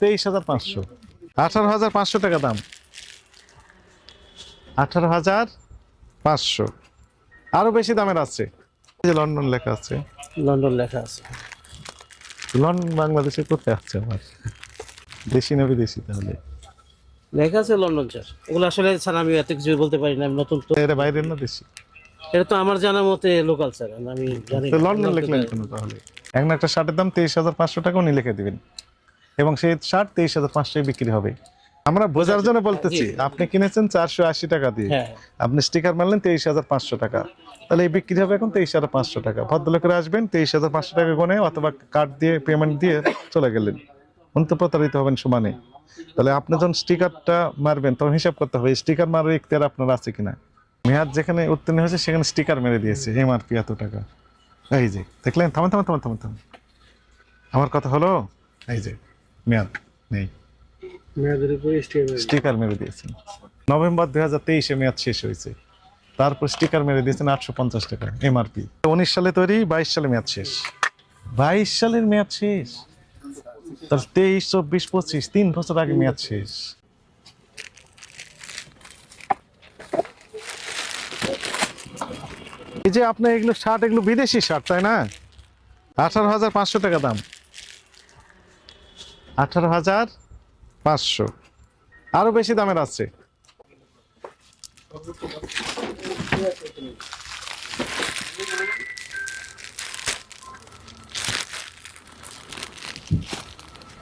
তেইশ হাজার পাঁচশো। আঠারো হাজার পাঁচশো টাকা দাম। আঠারো হাজার পাঁচশো। আরও বেশি দামের আছে। যে লন্ডন লেখা আছে। লন্ডন লেখা আছে। লন্ডন বাংলাদেশে কোথায় আছে আমার? দেশি না বিদেশি তাহলে? লেখা আছে লন্ডন স্যার। এগুলো আসলে স্যার আমি এত কিছু বলতে পারি না আমি নতুন তো। এটা বাইরের না দেশি? এটা তো আমার জানা মতে লোকাল স্যার। আমি জানি লন্ডন লিখলেন কেন তাহলে? এখন একটা শার্টের দাম তেইশ হাজার পাঁচশো টাকা উনি লিখে দিবেন। এবং সেই শার্ট তেইশ হাজার পাঁচশোয় বিক্রি হবে। আমরা বোঝার জন্য বলতেছি আপনি কিনেছেন চারশো আশি টাকা দিয়ে। হ্যাঁ আপনি স্টিকার মারলেন তেইশ হাজার পাঁচশো টাকা। তাহলে এই বিক্রি হবে এখন তেইশ হাজার পাঁচশো টাকা। ভদ্রলোকেরা আসবেন তেইশ হাজার পাঁচশো টাকা গনে অথবা কার্ড দিয়ে পেমেন্ট দিয়ে চলে গেলেন। উনি তো প্রতারিত হবেন সমানে। তাহলে আপনি যখন স্টিকারটা মারবেন তখন হিসাব করতে হবে স্টিকার মারার ইখতিয়ার আপনার আছে কিনা? মেয়াদ যেখানে উত্তীর্ণ হয়েছে সেখানে স্টিকার মেরে দিয়েছে এমআরপি এত টাকা। এই যে দেখলেন? থামান থামান থামান থামান থামান। আমার কথা হলো এই যে। মেয়াদ নেই। মেয়াদের উপরে স্টিকার মেরে দিয়েছেন। নভেম্বর দুই হাজার তেইশে মেয়াদ শেষ হয়েছে। তারপর স্টিকার মেরে দিয়েছেন আটশো পঞ্চাশ টাকা এমআরপি উনিশ সালে তৈরি বাইশ সালে মেয়াদ শেষ। বাইশ সালের মেয়াদ শেষ? তার তেইশ চব্বিশ পঁচিশ তিন বছর আগে মেয়াদ শেষ। এই যে আপনার এগুলো শার্ট এগুলো বিদেশি শার্ট তাই না? আঠারো হাজার পাঁচশো টাকা দাম। আঠারো হাজার পাঁচশো। আরও বেশি দামের আছে।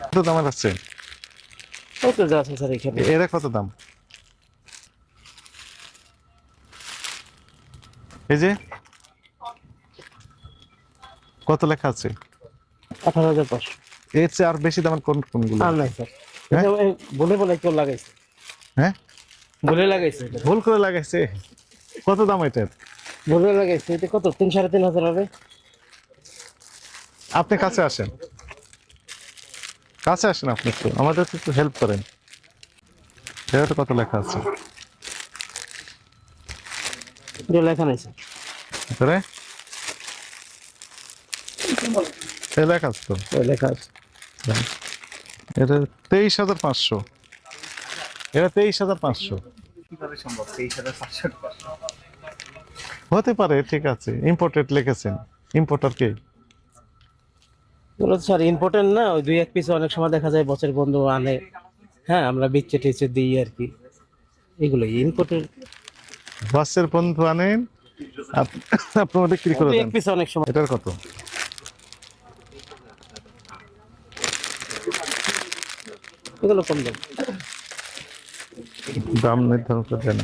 কত দামের আছে? কত যা আছে স্যার এখানে। এরা কত দাম? এই যে কত লেখা আছে? আঠারো হাজার পাঁচশো। এর চেয়ে আর বেশি দামের কোন কোনগুলো? আর নাই স্যার। হ্যাঁ? এটা বলে বলে কেউ লাগাইছে। হ্যাঁ? বলে লাগাইছে ভুল করে লাগাইছে? কত দাম এটার বলে লাগাইছে এটা কত? তিন সাড়ে তিন হাজার হবে? আপনি কাছে আসেন। কাছে আসেন আপনি একটু। আমাদের একটু হেল্প করেন। এটা কত লেখা আছে? এটা লেখা নাই স্যার। লেখা আছে তো। লেখা আছে। এটা তেইশ হাজার পাঁচশো। এটা তেইশ হাজার পাঁচশো। হতে পারে ঠিক আছে। ইম্পোর্টেড লিখেছেন। ইম্পোর্টার কে? স্যার ইম্পর্টেন্ট না ওই দুই এক পিস অনেক সময় দেখা যায় বছর বন্ধু আনে। হ্যাঁ আমরা বিচ্ছে টিচে দিই আর কি। এগুলো ইম্পর্টেন্ট বাসের বন্ধু আনেন আপ- আপনারা বিক্রি করে দেন? এক পিস অনেক সময় এটার কত? এগুলো কম দাম। দাম নির্ধারণ করে দেন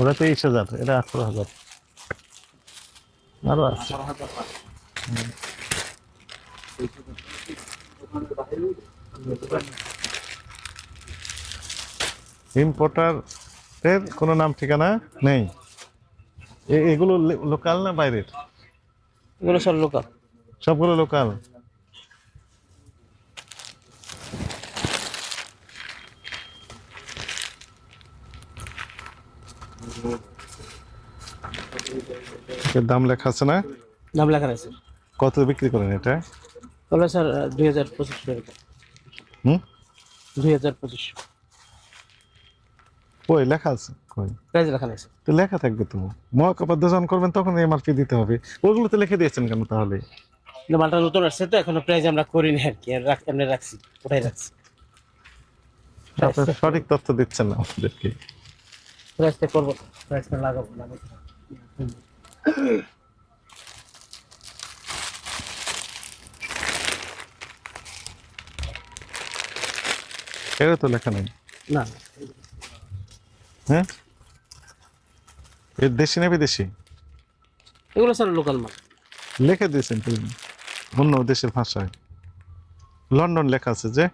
ওরা তেইশ হাজার এটা আঠারো হাজার। আরও আছে। হুম। ইম্পোর্টার এর কোনো নাম ঠিকানা নেই? এগুলো লোকাল না বাইরের? এগুলো স্যার লোকাল সবগুলো লোকাল এর দাম লেখা আছে না? দাম লেখা আছে। কত বিক্রি করেন এটা? ওগুলো স্যার দুই হাজার পঁচিশশো টাকা। হুম? দুই হাজার পঁচিশশো কই লেখা আছে কই? প্রাইস লেখা স্যার। তো লেখা থাকবে তো। মহাকাপাদ্য যখন করবেন তখন এমআরপি দিতে হবে। ওগুলো তো লিখে দিয়েছেন কেন তাহলে? কিন্তু মালটা নতুন আসছে তো এখনও প্রাইস আমরা করিনি আর কি আর রাখ- এমনি রাখছি ওটাই রাখছি। সঠিক তথ্য দিচ্ছেন না আমাদেরকে। প্রাইসটা করব। প্রাইসটা লাগাবো লাগাবো। এটা তো লেখা নেই। না। হ্যাঁ? এর দেশি না বিদেশি? এগুলো স্যার লোকাল মাল। লিখে দিয়েছেন অন্য দেশের ভাষায়। লন্ডন লেখা আছে যে?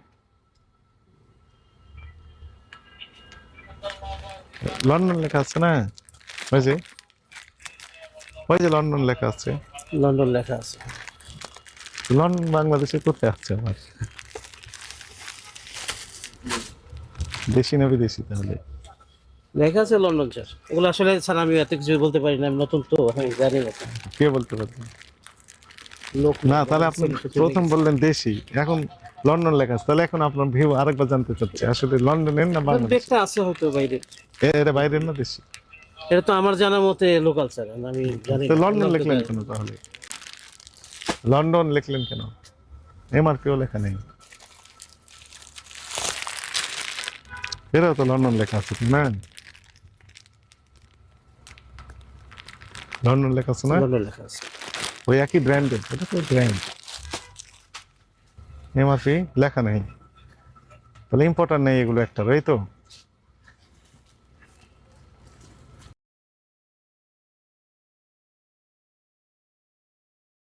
লন্ডন লেখা আছে না? ওই যে। ওই যে লন্ডন লেখা আছে। লন্ডন লেখা আছে। লন্ডন বাংলাদেশে কোথায় আছে আমার? দেশি না বিদেশি তাহলে? লেখা আছে লন্ডন স্যার। ওগুলো আসলে স্যার আমি এত কিছু বলতে পারি না আমি নতুন তো আমি জানি না। কে বলতে পারবেন লোক না তাহলে আপনি প্রথম বললেন দেশি। এখন লন্ডন লেখা আছে। তাহলে এখন আপনার ভিউ আরেকবার জানতে চাচ্ছি। আসলে লন্ডনের না বাংলাদেশ দেখতে আছে হয়তো বাইরে। এটা বাইরের না দেশি? এটা তো আমার জানা মতে লোকাল স্যার আমি জানি তো লন্ডন লিখলেন কেন তাহলে? লন্ডন লিখলেন কেন? এমআরপিও লেখা নেই। এটাও তো লন্ডন লেখা আছে না? লন্ডন লেখা আছে না? লন্ডন লেখা আছে। ওই একই ব্র্যান্ডের এটা তো ব্র্যান্ড এমআরপি লেখা নেই। তাহলে ইম্পর্টেন্ট নেই এগুলো একটা তাই তো।